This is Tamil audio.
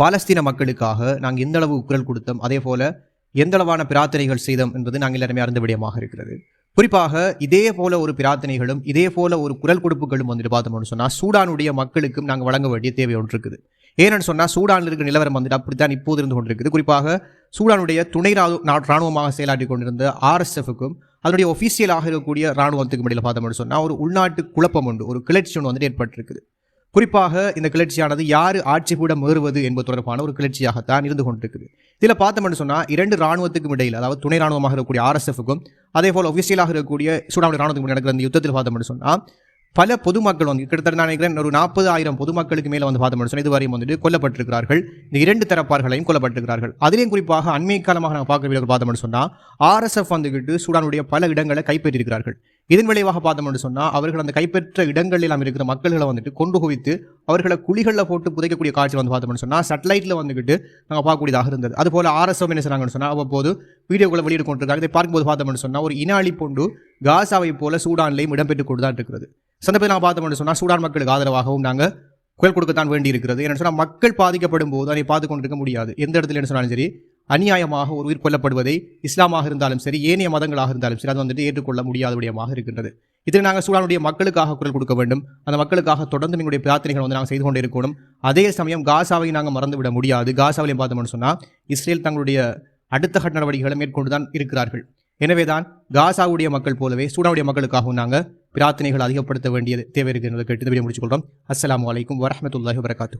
பாலஸ்தீன மக்களுக்காக நாங்கள் எந்த அளவு குரல் கொடுத்தோம். அதே போல எந்த அளவான பிரார்த்தனைகள் செய்தோம் என்பது நாங்கள் எல்லாருமே அறிந்த விடயமாக இருக்கிறது. குறிப்பாக இதே போல ஒரு பிரார்த்தனைகளும் இதே போல ஒரு குரல் கொடுப்புகளும் வந்துட்டு பார்த்தோம்னு சொன்னால் சூடானுடைய மக்களுக்கும் நாங்கள் வழங்க வேண்டிய தேவை ஒன்று இருக்குது. ஏன்னு சொன்னால் சூடானில் இருக்கிற நிலவரம் வந்துட்டு அப்படித்தான் இப்போது இருந்து கொண்டிருக்குது. குறிப்பாக சூடானுடைய துணை ராணுவ ராணுவமாக செயலாற்றி கொண்டிருந்த ஆர்எஸ்எஃப்க்கும் அதனுடைய ஒஃபீஷியலாக இருக்கக்கூடிய ராணுவத்துக்கு இடையில் பார்த்தோம்னு சொன்னால் ஒரு உள்நாட்டு குழப்பம் உண்டு. ஒரு கிளர்ச்சி ஒன்று வந்துட்டு ஏற்பட்டிருக்குது. குறிப்பாக இந்த கிளர்ச்சியானது யார் ஆட்சி கூட ஏறுவது என்பது தொடர்பான ஒரு கிளர்ச்சியாகத்தான் இருந்து கொண்டிருக்குது. இதில் பார்த்தோம்னு சொன்னால் இரண்டு ராணுவத்துக்கும் இடையில் அதாவது துணை ராணுவமாக இருக்கக்கூடிய ஆர்எஸ்எஃப்க்கும் அதே போல் ஒஃபிஷியலாக இருக்கக்கூடிய சூடானுடைய ராணுவத்துக்கு நடக்கிற இந்த யுத்தத்தில் பார்த்தோம்னு சொன்னால் பல பொதுமக்கள் வந்து கிட்டத்தட்ட நான் நினைக்கிறேன் ஒரு நாற்பது ஆயிரம் பொதுமக்களுக்கு மேலே வந்து பார்த்தோம்னு சொன்னால் இதுவரையும் வந்துட்டு கொல்லப்பட்டிருக்கிறார்கள். இந்த இரண்டு தரப்பார்களையும் கொல்லப்பட்டிருக்கிறார்கள். அதிலேயும் குறிப்பாக அண்மை காலமாக நாங்கள் பார்க்க வீடியோ பார்த்தோம்னு சொன்னால் ஆர்எஸ்எஃப் வந்துக்கிட்டு சூடானுடைய பல இடங்களை கைப்பற்றியிருக்கிறார்கள். இதன் விளைவாக பார்த்தோம்னு சொன்னால் அவர்கள் அந்த கைப்பற்ற இடங்களில் எல்லாம் இருக்கிற மக்களை வந்துட்டு கொண்டு குவித்து அவர்களை குழிகளில் போட்டு புதைக்கக்கூடிய காட்சி வந்து பார்த்தோம்னு சொன்னால் சட்டலைட்டில் வந்துக்கிட்டு நாங்கள் பார்க்கக்கூடியதாக இருந்தது. அதுபோல் ஆர்எஸ்எம் என்ன சொன்னாங்கன்னு சொன்னால் அவ்வப்போது வீடியோக்களை வெளியிட்டு கொண்டிருக்காங்க. இதை பார்க்கும்போது பார்த்தோம்னு சொன்னால் ஒரு இனாலி போண்டு காசாவை போல சூடான்லையும் இடம்பெற்றுக் கொண்டு தான் இருக்கிறது. சந்தர்ப்பத்தில் நான் பார்த்தோம்னு சொன்னால் சூடான் மக்களுக்கு ஆதரவாகவும் நாங்கள் குரல் கொடுக்கத்தான் வேண்டி இருக்கிறது. என்ன சொன்னால் மக்கள் பாதிக்கப்படும் போது அதை பார்த்து கொண்டிருக்க முடியாது. எந்த இடத்துல என்ன சொன்னாலும் சரி அநியாயமாக ஒரு உயிர் கொல்லப்படுவதை இஸ்லாமாக இருந்தாலும் சரி ஏனைய மதங்களாக இருந்தாலும் சரி அது வந்துட்டு ஏற்றுக்கொள்ள முடியாத விடயமாக இருக்கின்றது. இதில் நாங்கள் சூடானுடைய மக்களுக்காக குரல் கொடுக்க வேண்டும். அந்த மக்களுக்காக தொடர்ந்து எங்களுடைய பிரார்த்தனைகள் வந்து நாங்கள் செய்து கொண்டே இருக்கணும். அதே சமயம் காசாவை நாங்கள் மறந்துவிட முடியாது. காசாவிலையும் பார்த்தோம்னு சொன்னால் இஸ்ரேல் தங்களுடைய அடுத்த கட்ட நடவடிக்கைகளை மேற்கொண்டு தான் இருக்கிறார்கள். எனவேதான் காசாவுடைய மக்கள் போலவே சூடானுடைய மக்களுக்காகவும் நாங்கள் பிரார்த்தனைகள் அதிகப்படுத்த வேண்டியது தேவை இருக்கிறது கேட்டு முடிச்சுக்கொள்கிறோம் அஸ்லாம் அலைக்கும் வரமத்துல்லாஹி வரகாத்து